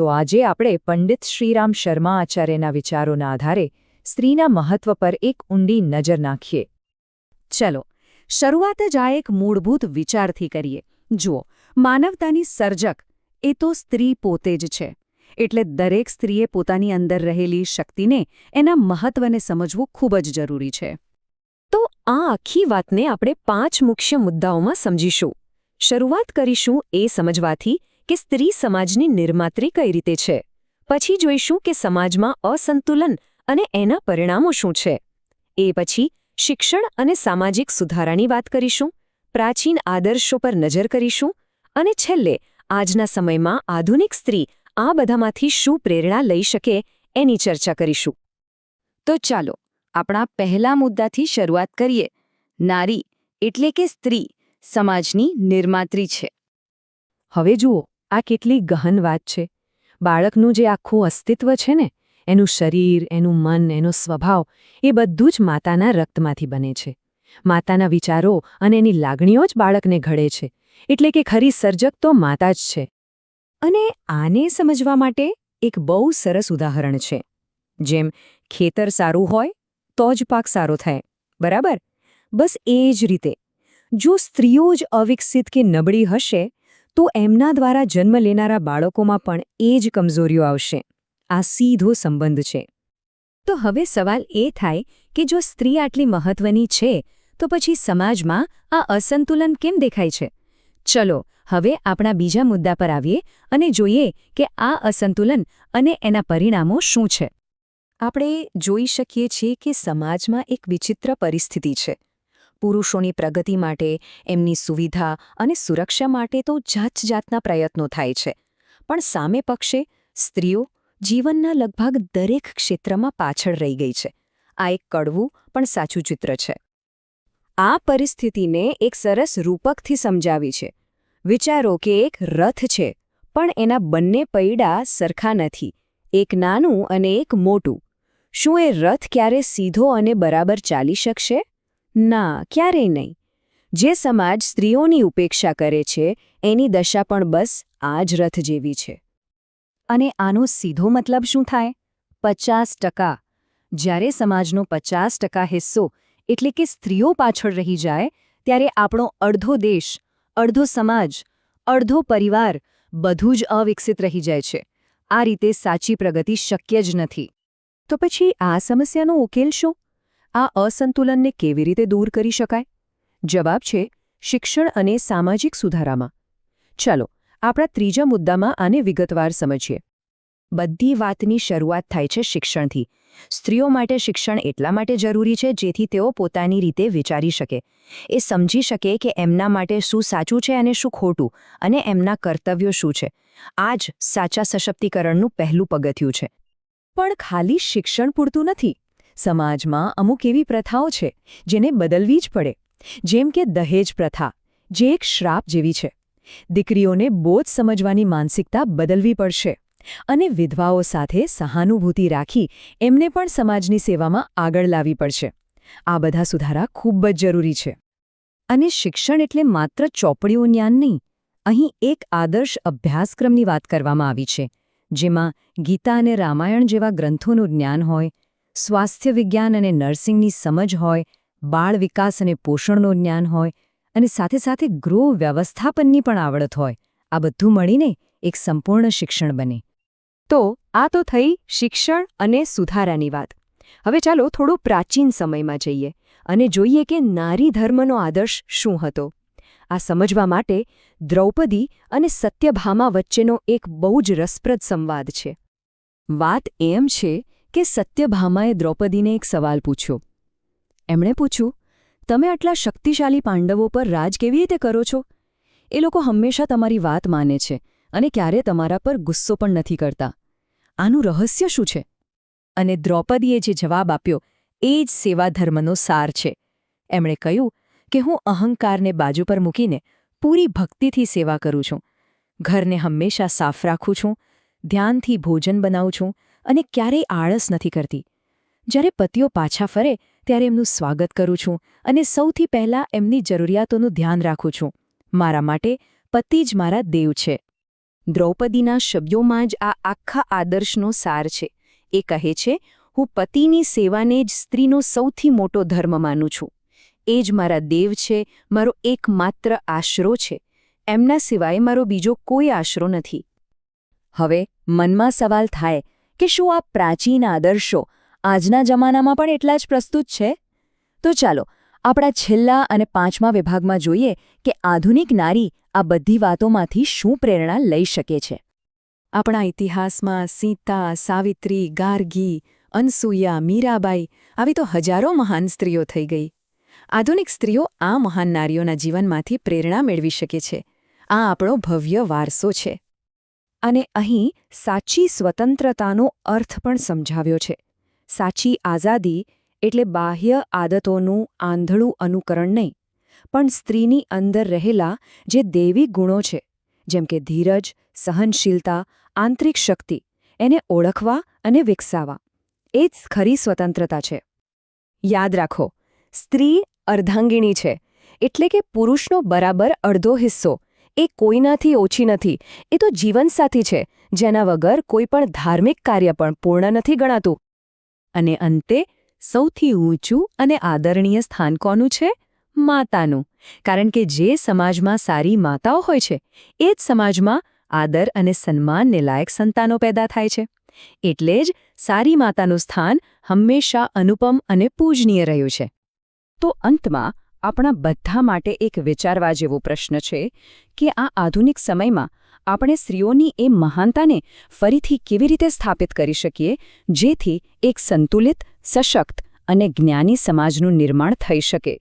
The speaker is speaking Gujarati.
તો આજે આપણે પંડિત શ્રીરામ શર્મા આચાર્યના વિચારોના આધારે સ્ત્રીના મહત્વ પર એક ઊંડી નજર નાખીએ. ચલો, શરૂઆત જ આ એક મૂળભૂત વિચારથી કરીએ. જુઓ, માનવતાની સર્જક એ તો સ્ત્રી પોતે જ છે. એટલે દરેક સ્ત્રીએ પોતાની અંદર રહેલી શક્તિને એના મહત્વને સમજવું ખૂબ જ જરૂરી છે. તો આ આખી વાતને આપણે પાંચ મુખ્ય મુદ્દાઓમાં સમજીશું. શરૂઆત કરીશું એ સમજવાથી કે સ્ત્રી સમાજની નિર્માત્રી કઈ રીતે છે? પછી જોઈશું કે સમાજમાં અસંતુલન અને એના પરિણામો શું છે. એ પછી શિક્ષણ અને સામાજિક સુધારાની વાત કરીશું, પ્રાચીન આદર્શો પર નજર કરીશું અને છેલ્લે આજના સમયમાં આધુનિક સ્ત્રી આ બધામાંથી શું પ્રેરણા લઈ શકે એની ચર્ચા કરીશું. તો ચાલો, આપણા પહેલા મુદ્દાથી શરૂઆત કરીએ. નારી એટલે કે સ્ત્રી સમાજની નિર્માત્રી છે. હવે જુઓ આ કેટલી ગહન વાત છે. બાળકનું જે આખું અસ્તિત્વ છે ને, એનું શરીર, એનું મન, એનો સ્વભાવ, એ બધું જ માતાના રક્તમાંથી બને છે. માતાના વિચારો અને એની લાગણીઓ જ બાળકને ઘડે છે. એટલે કે ખરી સર્જક તો માતા જ છે. અને આને સમજવા માટે એક બહુ સરસ ઉદાહરણ છે. જેમ, ખેતર સારું હોય, તો જ પાક સારો થાય. બરાબર? બસ એ જ રીતે. જો સ્ત્રીઓ જ અવિકસિત કે નબળી હશે તો એમના દ્વારા જન્મ લેનારા બાળકોમાં પણ એ જ કમજોરીઓ આવશે. આ સીધો સંબંધ છે. તો હવે સવાલ એ થાય કે જો સ્ત્રી આટલી મહત્વની છે, તો પછી સમાજમાં આ અસંતુલન કેમ દેખાય છે? ચલો, હવે આપણા બીજા મુદ્દા પર આવીએ અને જોઈએ કે આ અસંતુલન અને એના પરિણામો શું છે. આપણે જોઈ શકીએ છીએ કે સમાજમાં એક વિચિત્ર પરિસ્થિતિ છે. પુરુષોની પ્રગતિ માટે, એમની સુવિધા અને સુરક્ષા માટે તો જાત જાતના પ્રયત્નો થાય છે. પણ સામે પક્ષે, સ્ત્રીઓ જીવનના લગભગ દરેક ક્ષેત્રમાં પાછળ રહી ગઈ છે. આ એક કડવું પણ સાચું ચિત્ર છે. આ પરિસ્થિતિને એક સરસ રૂપકથી સમજાવી છે. વિચારો કે એક રથ છે, પણ એના બંને પૈડા સરખા નથી, એક નાનું અને એક મોટું. શું એ રથ ક્યારે સીધો અને બરાબર ચાલી શકશે? ના, ક્યારેય નહીં. જે સમાજ સ્ત્રીઓની ઉપેક્ષા કરે છે, એની દશા પણ બસ આ જ રથ જેવી છે. અને આનો સીધો મતલબ શું થાય? પચાસ ટકા. જ્યારે સમાજનો પચાસ ટકા હિસ્સો, એટલે કે સ્ત્રીઓ પાછળ રહી જાય, ત્યારે આપણો અડધો દેશ, અડધો સમાજ, અડધો પરિવાર બધું જ અવિકસિત રહી જાય છે. આ રીતે સાચી પ્રગતિ શક્ય જ નથી. તો પછી આ સમસ્યાનો ઉકેલ શું? આ અસંતુલનને કેવી રીતે દૂર કરી શકાય? જવાબ છે, શિક્ષણ અને સામાજિક સુધારામાં. ચાલો, આપણા ત્રીજા મુદ્દામાં આને વિગતવાર સમજીએ. બધી વાતની શરૂઆત થાય છે શિક્ષણથી. સ્ત્રીઓ માટે શિક્ષણ એટલા માટે જરૂરી છે જેથી તેઓ પોતાની રીતે વિચારી શકે. એ સમજી શકે કે એમના માટે શું સાચું છે અને શું ખોટું, અને એમના કર્તવ્યો શું છે. આ જ સાચા સશક્તિકરણનું પહેલું પગથિયું છે. પણ ખાલી શિક્ષણ પૂરતું નથી. સમાજમાં અમુક એવી પ્રથાઓ છે જેને બદલવી જ પડે. જેમ કે દહેજ પ્રથા, જે એક શ્રાપ જેવી છે. દીકરીઓને બોજ સમજવાની માનસિકતા બદલવી પડશે અને વિધવાઓ સાથે સહાનુભૂતિ રાખી એમને પણ સમાજની સેવામાં આગળ લાવવી પડશે. આ બધા સુધારા ખૂબ જ જરૂરી છે. અને શિક્ષણ એટલે માત્ર ચોપડીઓ જ્ઞાન નહીં, અહીં એક આદર્શ અભ્યાસક્રમની વાત કરવામાં આવી છે, જેમાં ગીતા અને રામાયણ જેવા ગ્રંથોનું જ્ઞાન હોય સ્વાસ્થ્ય વિજ્ઞાન અને નર્સિંગની સમજ હોય, બાળ વિકાસ અને પોષણનું જ્ઞાન હોય અને સાથે સાથે ગૃહ વ્યવસ્થાપનની પણ આવડત હોય. આ બધું મળીને એક સંપૂર્ણ શિક્ષણ બને. તો આ તો થઈ શિક્ષણ અને સુધારાની વાત. હવે ચાલો થોડો પ્રાચીન સમયમાં જઈએ અને જોઈએ કે નારી ધર્મનો આદર્શ શું હતો. આ સમજવા માટે દ્રૌપદી અને સત્યભામા વચ્ચેનો એક બહુ જ રસપ્રદ સંવાદ છે. વાત એમ છે કે સત્યભામાએ દ્રૌપદીને એક સવાલ પૂછ્યો. એમણે પૂછ્યું, તમે આટલા શક્તિશાળી પાંડવો પર રાજ કેવી રીતે કરો છો? એ લોકો હંમેશા તમારી વાત માને છે અને ક્યારે તમારા પર ગુસ્સો પણ નથી કરતા. આનું રહસ્ય શું છે? અને દ્રૌપદીએ જે જવાબ આપ્યો, એ જ સેવાધર્મનો સાર છે. એમણે કહ્યું કે, હું અહંકારને બાજુ પર મૂકીને પૂરી ભક્તિથી સેવા કરું છું. ઘરને હંમેશા સાફ રાખું છું, ધ્યાનથી ભોજન બનાવું છું અને ક્યારેય આળસ નથી કરતી. જ્યારે પતિઓ પાછા ફરે, ત્યારે એમનું સ્વાગત કરું છું અને સૌથી પહેલાં એમની જરૂરિયાતોનું ધ્યાન રાખું છું. મારા માટે પતિ જ મારા દેવ છે. દ્રૌપદીના શબ્દોમાં જ આ આખા આદર્શનો સાર છે. એ કહે છે, હું પતિની સેવાને જ સ્ત્રીનો સૌથી મોટો ધર્મ માનું છું. એ જ મારા દેવ છે, મારો એકમાત્ર આશરો છે. એમના સિવાય મારો બીજો કોઈ આશરો નથી. હવે મનમાં સવાલ થાય કે શું આ પ્રાચીન આદર્શો આજના જમાનામાં પણ એટલા જ પ્રસ્તુત છે? તો ચાલો, આપણા છેલ્લા અને પાંચમા વિભાગમાં જોઈએ કે આધુનિક નારી આ બધી વાતોમાંથી શું પ્રેરણા લઈ શકે છે. આપણા ઇતિહાસમાં સીતા, સાવિત્રી, ગાર્ગી, અનસૂયા, મીરાબાઈ આવી તો હજારો મહાન સ્ત્રીઓ થઈ ગઈ. આધુનિક સ્ત્રીઓ આ મહાન નારીઓના જીવનમાંથી પ્રેરણા મેળવી શકે છે. આ આપણો ભવ્ય વારસો છે. અને અહીં સાચી સ્વતંત્રતાનો અર્થ પણ સમજાવ્યો છે. સાચી આઝાદી એટલે બાહ્ય આદતોનું આંધળું અનુકરણ નહીં, પણ સ્ત્રીની અંદર રહેલા જે દેવી ગુણો છે, જેમ કે ધીરજ, સહનશીલતા, આંતરિક શક્તિ, એને ઓળખવા અને વિકસાવવા. એ જ ખરી સ્વતંત્રતા છે. યાદ રાખો, સ્ત્રી અર્ધાંગિણી છે, એટલે કે પુરુષનો બરાબર અડધો હિસ્સો એ કોઈનાથી ઓછી નથી. એ તો જીવનસાથી છે, જેના વગર કોઈ પણ ધાર્મિક કાર્ય પણ પૂર્ણ નથી ગણાતું. અને અંતે, સૌથી ઊંચું અને આદરણીય સ્થાન કોનું છે? માતાનું. કારણ કે જે સમાજમાં સારી માતાઓ હોય છે, એ જ સમાજમાં આદર અને સન્માનને લાયક સંતાનો પેદા થાય છે. એટલે જ સારી માતાનું સ્થાન હંમેશા અનુપમ અને પૂજનીય રહ્યું છે. તો અંતમાં, આપણા બધા માટે એક વિચારવા જેવો પ્રશ્ન છે કે આ આધુનિક સમયમાં આપણે સ્ત્રીઓની એ મહાનતાને ફરીથી કેવી રીતે સ્થાપિત કરી શકીએ, જેથી એક સંતુલિત, સશક્ત અને જ્ઞાની સમાજનું નિર્માણ થઈ શકે.